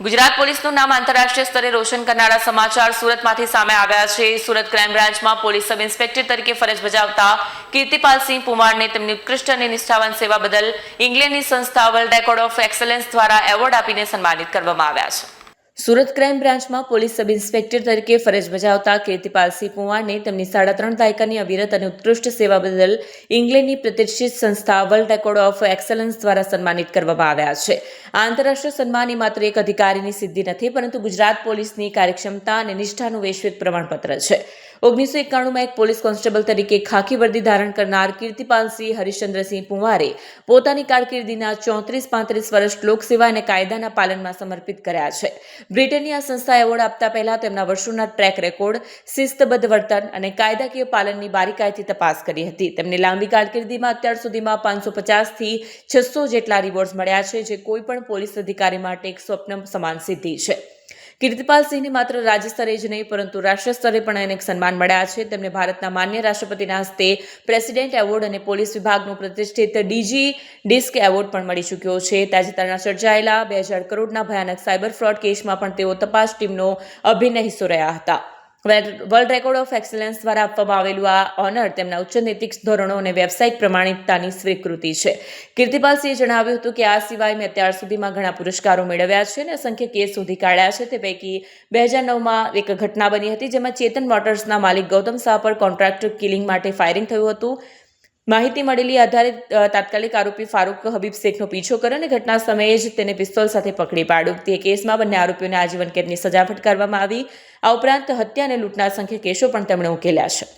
ગુજરાત પોલીસનું નામ આંતરરાષ્ટ્રીય સ્તરે રોશન કરનારા સમાચાર સુરતમાંથી સામે આવ્યા છે. સુરત ક્રાઇમ બ્રાન્ચમાં પોલીસ સબ ઇન્સ્પેક્ટર તરીકે ફરજ બજાવતા કીર્તિપાલસિંહ પુમારને તેમની ઉત્કૃષ્ટ અને નિષ્ઠાવાન સેવા બદલ ઇંગ્લેન્ડની સંસ્થા વર્લ્ડ રેકોર્ડ ઓફ એક્સલન્સ દ્વારા એવોર્ડ આપીને સન્માનિત કરવામાં આવ્યા છે. સુરત ક્રાઇમ બ્રાન્ચમાં પોલીસ સબ ઇન્સ્પેક્ટર તરીકે ફરજ બજાવતા કીર્તિપાલસિંહ પુવારને તેમની સાડા ત્રણ દાયકાની અવિરત અને ઉત્કૃષ્ટ સેવા બદલ ઇંગ્લેન્ડની પ્રતિષ્ઠિત સંસ્થા વર્લ્ડ રેકોર્ડ ઓફ એક્સલન્સ દ્વારા સન્માનિત કરવામાં આવ્યા છે. આ આંતરરાષ્ટ્રીય સન્માન એ માત્ર એક અધિકારીની સિદ્ધિ નથી, પરંતુ ગુજરાત પોલીસની કાર્યક્ષમતા અને નિષ્ઠાનું વૈશ્વિક પ્રમાણપત્ર છે. ઓગણીસો એકાણુંમાં એક પોલીસ કોન્સ્ટેબલ તરીકે ખાખી વર્દી ધારણ કરનાર કીર્તિપાલસિંહ હરિશ્ચંદ્રસિંહ પુંવારે પોતાની કારકિર્દીના ચોત્રીસ પાંત્રીસ વર્ષ લોકસેવા અને કાયદાના પાલનમાં સમર્પિત કર્યા છે. બ્રિટનની આ સંસ્થા એવોર્ડ આપતા પહેલા તેમના વર્ષોના ટ્રેક રેકોર્ડ, શિસ્તબદ્ધ વર્તન અને કાયદાકીય પાલનની બારીકાઈથી તપાસ કરી હતી. તેમની લાંબી કારકિર્દીમાં અત્યાર સુધીમાં પાંચસો પચાસથી છસો જેટલા રિવોર્ડ્સ મળ્યા છે, જે કોઈપણ પોલીસ અધિકારી માટે એક સ્વપ્ન સમાન સિદ્ધિ છે. કીર્તિપાલસિંહને માત્ર રાજ્ય સ્તરે જ નહીં, પરંતુ રાષ્ટ્રીય સ્તરે પણ અનેક સન્માન મળ્યા છે. તેમને ભારતના માન્ય રાષ્ટ્રપતિના હસ્તે પ્રેસિડેન્ટ એવોર્ડ અને પોલીસ વિભાગનો પ્રતિષ્ઠિત ડીજી ડિસ્ક એવોર્ડ પણ મળી ચૂક્યો છે. તાજેતરના સર્જાયેલા બે હજાર કરોડના ભયાનક સાયબર ફ્રોડ કેસમાં પણ તેઓ તપાસ ટીમનો અભિન્ન હિસ્સો રહ્યા હતા. વર્લ્ડ રેકોર્ડ ઓફ એક્સલન્સ દ્વારા આપવામાં આવેલું આ ઓનર તેમના ઉચ્ચ નૈતિક ધોરણો અને વ્યવસાયિક પ્રમાણિકતાની સ્વીકૃતિ છે. કીર્તિપાલસિંહે જણાવ્યું હતું કે આ સિવાય મેં અત્યાર સુધીમાં ઘણા પુરસ્કારો મેળવ્યા છે અને અસંખ્ય કેસ શોધી કાઢ્યા છે. તે પૈકી બે હજાર નવમાં એક ઘટના બની હતી જેમાં ચેતન મોટર્સના માલિક ગૌતમ શાહ પર કોન્ટ્રાક્ટર કિલિંગ માટે ફાયરિંગ થયું હતું. માહિતી મળેલી આધારે તાત્કાલિક આરોપી ફારૂક હબીબ શેખનો પીછો કર્યો અને ઘટના સમયે જ તેને પિસ્તોલ સાથે પકડી પાડ્યો. તે કેસમાં બંને આરોપીઓને આજીવન કેદની સજા ફટકારવામાં આવી. આ ઉપરાંત હત્યા અને લૂંટના અસંખ્ય કેસો પણ તેમણે ઉકેલ્યા છે.